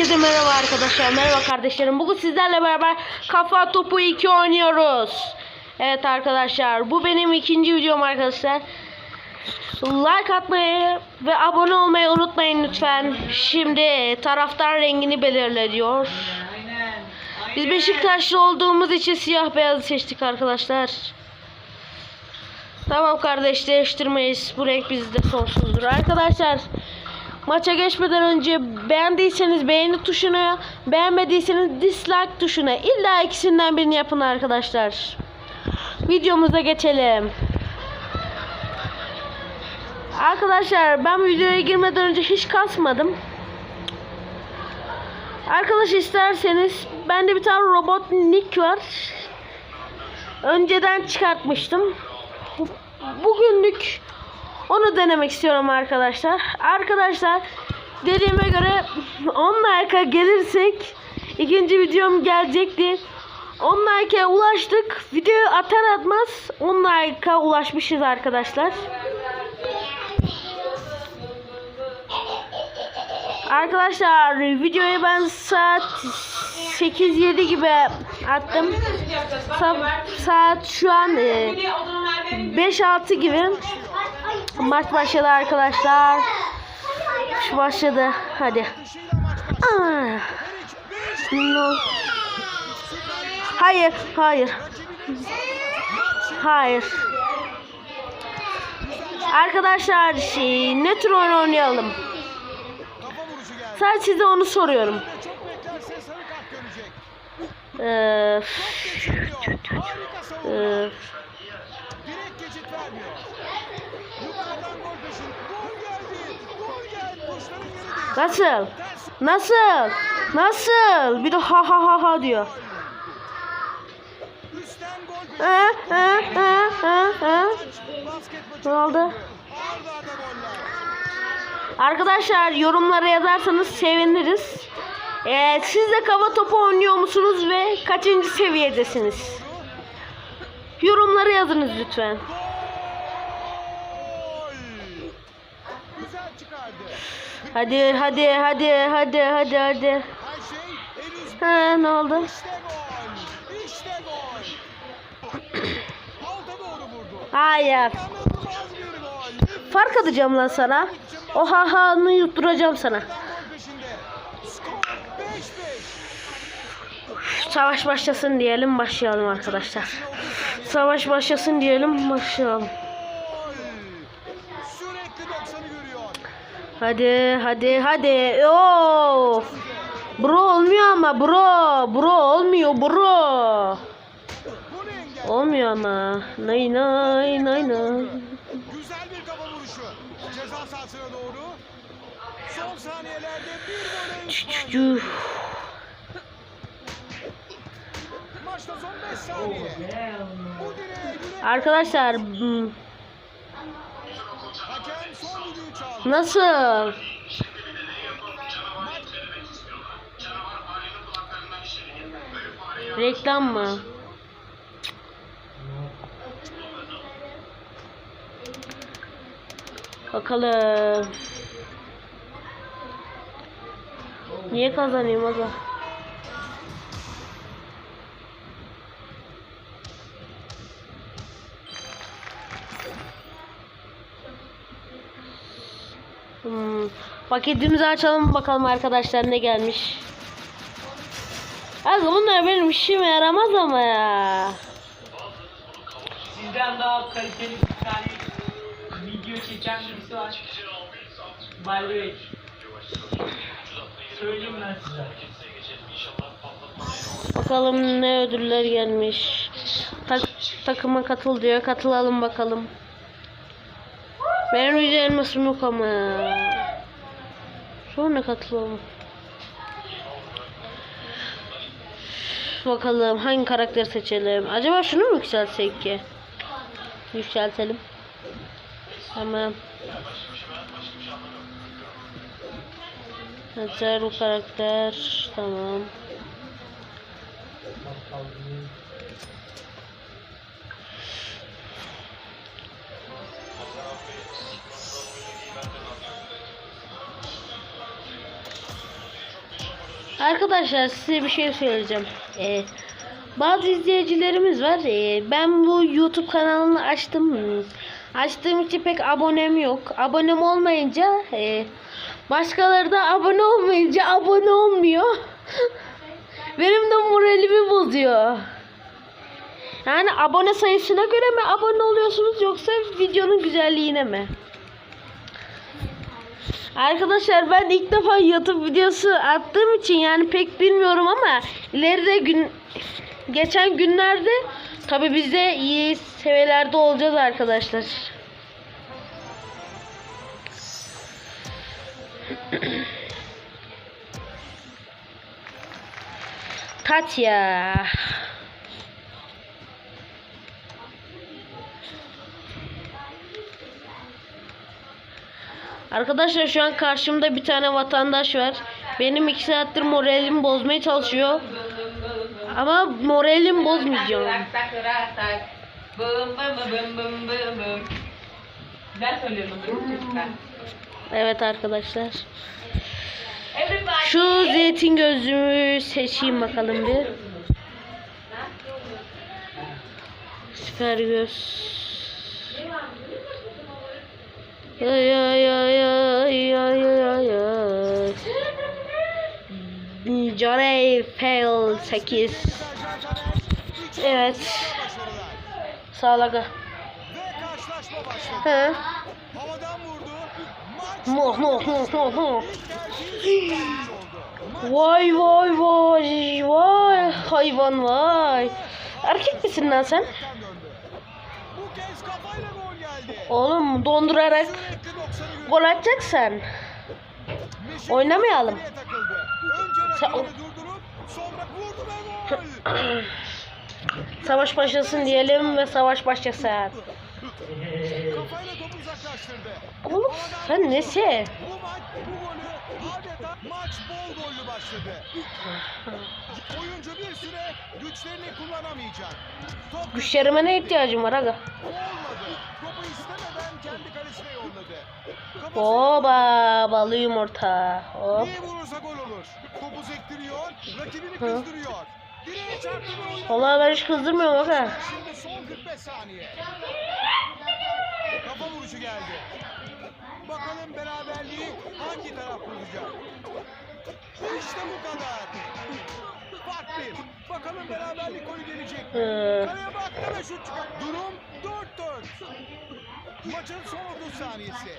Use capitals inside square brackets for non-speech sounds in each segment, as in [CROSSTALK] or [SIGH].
Herkese merhaba arkadaşlar. Merhaba kardeşlerim. Bugün sizlerle beraber kafa topu 2 oynuyoruz. Evet arkadaşlar. Bu benim ikinci videom arkadaşlar. Like atmayı ve abone olmayı unutmayın lütfen. Şimdi taraftar rengini belirle diyor. Biz Beşiktaşlı olduğumuz için siyah beyazı seçtik arkadaşlar. Tamam kardeş değiştirmeyiz. Bu renk bizde sonsuzdur. Arkadaşlar maça geçmeden önce beğendiyseniz beğeni tuşuna, beğenmediyseniz dislike tuşuna. İlla ikisinden birini yapın arkadaşlar. Videomuza geçelim. Arkadaşlar ben videoya girmeden önce hiç kasmadım. Arkadaş isterseniz bende bir tane robot nick var. Önceden çıkartmıştım. Bugünlük onu denemek istiyorum arkadaşlar. Arkadaşlar dediğime göre 10 like'a gelirsek ikinci videom gelecektir. 10 like'a ulaştık. Videoyu atar atmaz 10 like'a ulaşmışız arkadaşlar. Arkadaşlar videoyu ben saat 8-7 gibi attım. Sa- saat şu an e, 5-6 gibi. Maç başladı arkadaşlar. Şu başladı. Hadi. No. Hayır, hayır. Hayır. Arkadaşlar şey, ne tür oyun oynayalım? Sadece size onu soruyorum. Ee, nasıl? Nasıl? Nasıl? Bir de ha ha ha ha diyor. ha ha ha ha. Basket Ne oldu? Arkadaşlar yorumlara yazarsanız seviniriz. Ee, siz de kafa topu oynuyor musunuz ve kaçıncı seviyedesiniz? Yorumlara yazınız lütfen. Gol. Güzel çıkardı. Hadi hadi hadi hadi hadi hadi. Şey. Ha ne oldu? [COUGHS] Hayır. Fark atacağım lan sana. O ha ha'nı yutturacağım sana. Gol peşinde. Skor 5-5. Savaş başlasın diyelim başlayalım arkadaşlar. Savaş başlasın diyelim başlayalım. Gol. Sürekli 90'ı görüyor. Hadi hadi hadi. Oo. Bro olmuyor ama bro. Bro olmuyor bro. Olmuyor ama. Nay nay nay nay. Güzel bir kafa vuruşu. Ceza sahasına doğru. Son saniyelerde bir çü. Maçta son 5 saniye. Arkadaşlar hmm, hakem son düdüğü çaldı. Nasıl? Reklam mı? Bakalım. Niye kazanayım aga? Hmm. Paketimizi açalım bakalım arkadaşlar ne gelmiş. Aga bunlar benim işime yaramaz ama ya. Sizden daha kaliteli bir tane video çeken birisi var. Way. Söyleyeyim ben size. Bakalım ne ödüller gelmiş. Tak, takıma katıl diyor. Katılalım bakalım. Benim yüzde elmasım yok ama. Sonra katılalım. Bakalım hangi karakter seçelim. Acaba şunu mu yükseltsek ki? Yükseltelim. Tamam. Hazır bu karakter. Tamam. Arkadaşlar size bir şey söyleyeceğim. Ee, bazı izleyicilerimiz var. Ee, ben bu YouTube kanalını açtım. Açtığım için pek abonem yok. Abonem olmayınca e, başkaları da abone olmayınca abone olmuyor. [LAUGHS] Benim de moralimi bozuyor. Yani abone sayısına göre mi abone oluyorsunuz yoksa videonun güzelliğine mi? Arkadaşlar ben ilk defa YouTube videosu attığım için yani pek bilmiyorum ama ileride gün geçen günlerde tabi biz de iyi seviyelerde olacağız arkadaşlar. Katya. Arkadaşlar şu an karşımda bir tane vatandaş var. Benim iki saattir moralimi bozmaya çalışıyor. Ama moralimi bozmayacağım. Evet arkadaşlar. Şu zeytin gözlüğümü seçeyim bakalım bir. Süper göz. Ay ay ay ay ay ay ay. Johnny Fail 8. Evet. Sağlaga. He. Mo. ilk tercihi oldu. Maç Vay vay vay vay hayvan vay. Erkek misin lan sen? direkten döndü. Bu kez kafayla gol geldi. Oğlum dondurarak Sürekli 90'ı yürüdü. gol atacaksan. Oynamayalım. [CLEARS THROAT] Savaş başlasın diyelim ve savaş başlasın. Oğlum sen nesi? Bu maç bu golü adeta maç bol gollü başladı. Oyuncu bir süre güçlerini kullanamayacak. Top Güçlerime ne ihtiyacım var aga? olmadı. Topu istemeden kendi kalesine yolladı. Kafası Oba balı yumurta. Hop. iyi vurursa gol olur. Topu sektiriyor, rakibini kızdırıyor. Direğe çarptı ve Vallahi ben hiç kızdırmıyorum aga. Şimdi son 45 saniye. Kafa vuruşu geldi. Bakalım beraberliği? İşte bu kadar. Fark bir. Bakalım beraberlik golü gelecek. Ee, Kaleye baktı ve şut çıkar. Durum 4-4. Maçın son 30 saniyesi.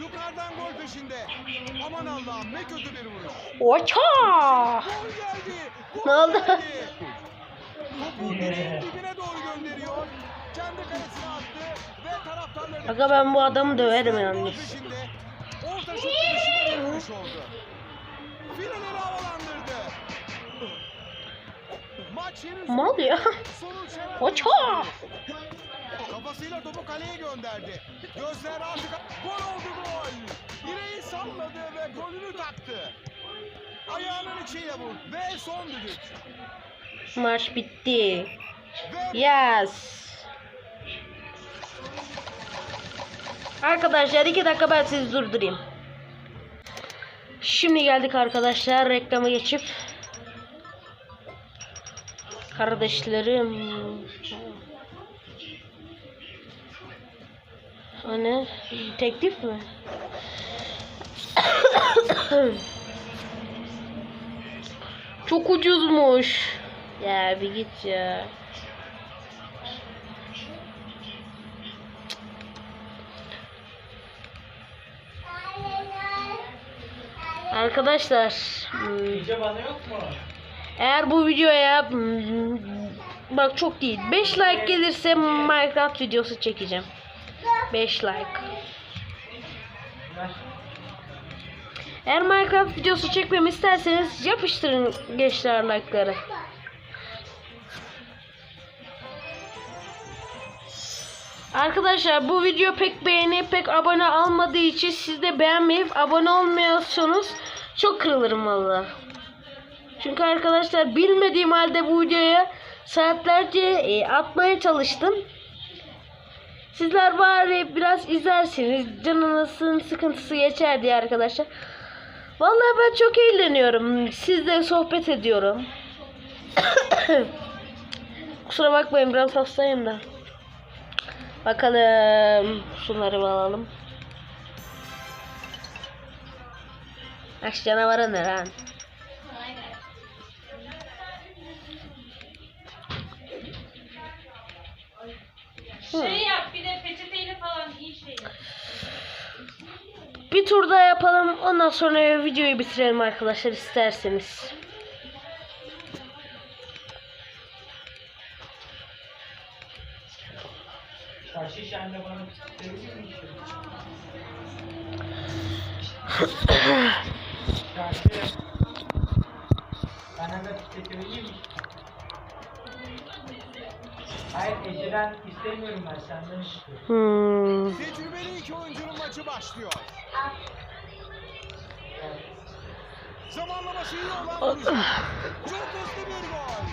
Yukarıdan gol peşinde. Aman Allah'ım ne kötü bir vuruş. Oça! Gol geldi. Gol Ne oldu? geldi. Topu direğin dibine doğru gönderiyor. Kendi kalesine attı ve taraftarları... Aga ben bu adamı döverim yalnız. Orta şut vuruş oldu. Fileleri havalandırdı. Maç henüz Mal ya. sonuç hemen Oça! Kafasıyla topu kaleye gönderdi. Gözler artık gol oldu gol. Direği salladı ve golünü taktı. Ayağının içiyle vurdu ve son düdük. Maç bitti. Ve Yes. Arkadaşlar iki dakika ben sizi durdurayım. Şimdi geldik arkadaşlar reklama geçip kardeşlerim Hani teklif mi? [COUGHS] Çok ucuzmuş. Ya bir git ya. Arkadaşlar eğer bu videoya bak çok değil 5 like gelirse Minecraft videosu çekeceğim. 5 like. Eğer Minecraft videosu çekmemi isterseniz yapıştırın gençler like'ları. Arkadaşlar bu video pek beğeni pek abone almadığı için siz de beğenmeyip abone olmuyorsanız çok kırılırım valla. Çünkü arkadaşlar bilmediğim halde bu videoya saatlerce e, atmaya çalıştım. Sizler bari biraz izlerseniz canınızın sıkıntısı geçer diye arkadaşlar. Vallahi ben çok eğleniyorum. Sizle sohbet ediyorum. [COUGHS] Kusura bakmayın biraz hastayım da. Bakalım. Şunları alalım. Aş canavarı ne lan? Şey yap bir de peçeteyle falan iyi şey. Bir tur daha yapalım. Ondan sonra videoyu bitirelim arkadaşlar isterseniz. Hayır Ece'den istemiyorum ben senden istiyorum. Hmm. Tecrübeli iki oyuncunun maçı başlıyor. Zamanlaması iyi olan vurucu. Çok hızlı bir gol.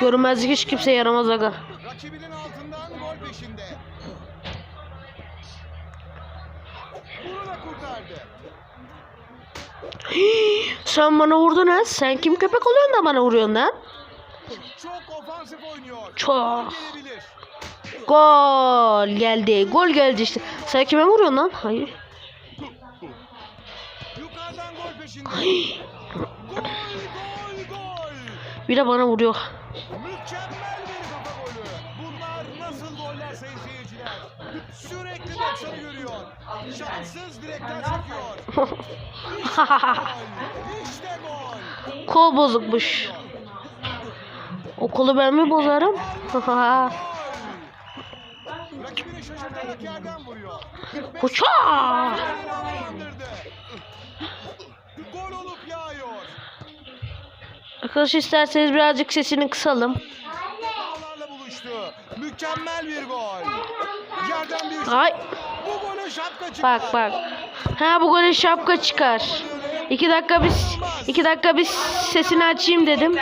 Görünmezlik hiç kimse yaramaz aga. rakibinin Sen bana vurdun ha. Sen kim köpek oluyorsun da bana vuruyorsun lan? Çok ofansif oynuyor. Çok. Gol geldi. Gol geldi işte. Sen kime vuruyorsun lan? Hayır. Yukarıdan gol peşinde. Gol, gol, gol. Bir de bana vuruyor. Mükemmel Sürekli 90'ı görüyor. Şanssız direkten sekiyor. İşte gol. Kol bozukmuş. O kolu ben mi bozarım? Rakibini şaşırtarak yerden vuruyor. Uça! Elini havalandırdı. Gol olup yağıyor. Arkadaşlar isterseniz birazcık sesini kısalım. Mükemmel bir gol. Yerden bir şut. Ay Bu gole şapka çıkar. bak bak. Ha bu gole şapka çıkar. İki dakika biz iki dakika biz sesini açayım dedim.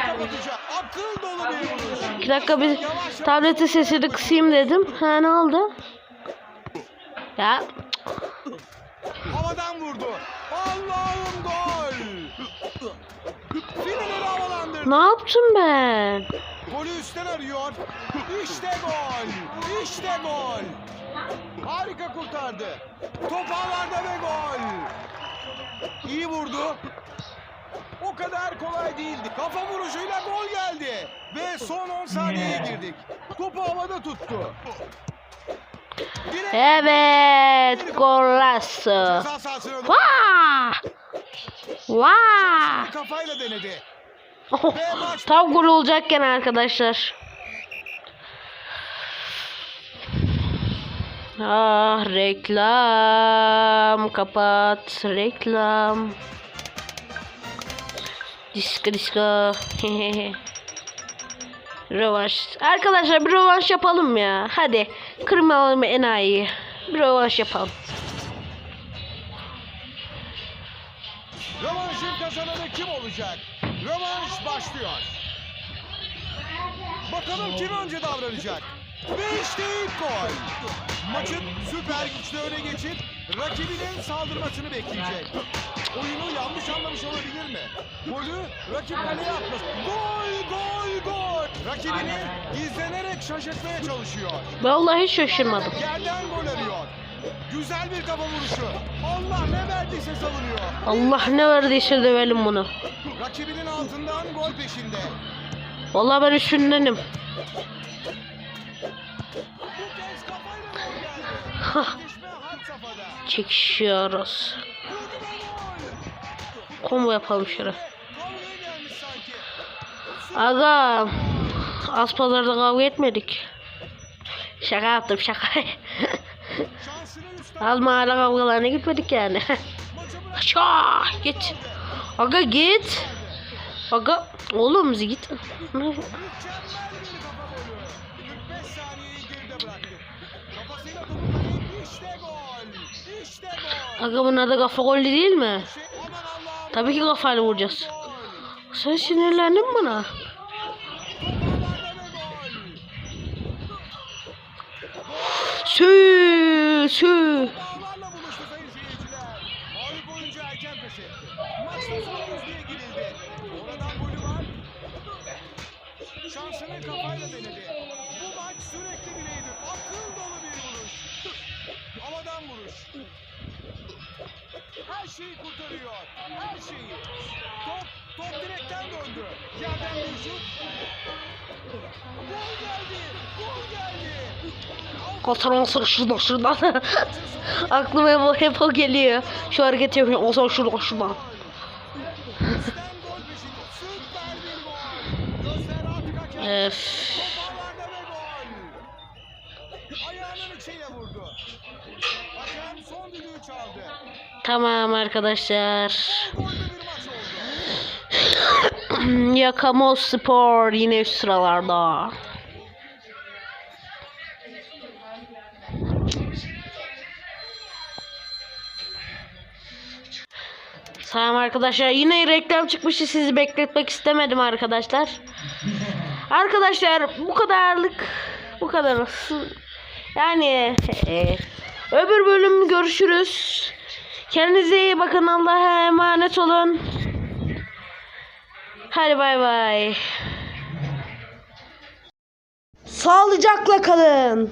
İki dakika bir tableti sesini kısayım dedim. Ha ne oldu? Ya Havadan vurdu. Allah'ım gol. Finalini havalandırdı. ne yaptım ben? Golü üstten arıyor. İşte gol. İşte gol. Harika kurtardı. Top ağlarda ve gol. İyi vurdu. O kadar kolay değildi. Kafa vuruşuyla gol geldi. Ve son 10 saniyeye girdik. Topu havada tuttu. Direkt Evet, golasso. Vaa! Vaa! kafayla denedi. Tam gol olacakken arkadaşlar. Ah reklam kapat reklam. Disko disko. [LAUGHS] rövanş. Arkadaşlar bir rövanş yapalım ya. Hadi kırmalım enayi. Bir rövanş yapalım. Rövanşın kazananı kim olacak? Rövanş başlıyor. Bakalım kim önce davranacak? Ve işte ilk gol. Maçın süper güçlü öne geçip rakibinin saldırmasını bekleyecek. Oyunu yanlış anlamış olabilir mi? Golü rakip kaleye atmış. Gol, gol, gol. Rakibini gizlenerek şaşırtmaya çalışıyor. Vallahi hiç şaşırmadım. Yerden gol arıyor. Güzel bir kafa vuruşu. Allah ne verdiyse savunuyor. Allah ne verdiyse dövelim bunu. Rakibinin altından gol peşinde. Vallahi ben üstündenim. Çekişiyoruz. Combo yapalım şöyle. Aga. Az pazarda kavga etmedik. Şaka yaptım şaka. [LAUGHS] Az mahalle kavgalarına gitmedik yani. [LAUGHS] Şaa git. Aga git. Aga oğlum git. Mükemmel bir kafa golü. 45 saniyeyi geride bıraktı. Kafasıyla topu kaleye işte gol. İşte gol. Aga bunlar da kafa golü değil mi? Tabii ki kafayla vuracağız. Sen sinirlendin mi bana? Sü sü. Vuruş. Her şeyi kurtarıyor. Her şeyi. Top, top direkten döndü. Yerden bir şut. Gol geldi. Gol geldi. Olsan olsan şuradan şuradan. [LAUGHS] Aklıma hep, o- hep o geliyor. Şu hareket yapıyorum. Olsan şuradan şuradan. Üstten Tamam arkadaşlar. [CLEARS THROAT] Yakamoz Spor yine üst sıralarda. Tamam arkadaşlar yine reklam çıkmıştı sizi bekletmek istemedim arkadaşlar. Arkadaşlar bu kadarlık bu kadar. Yani e, öbür bölüm görüşürüz. Kendinize iyi bakın Allah'a emanet olun. Hadi bay bay. Sağlıcakla kalın.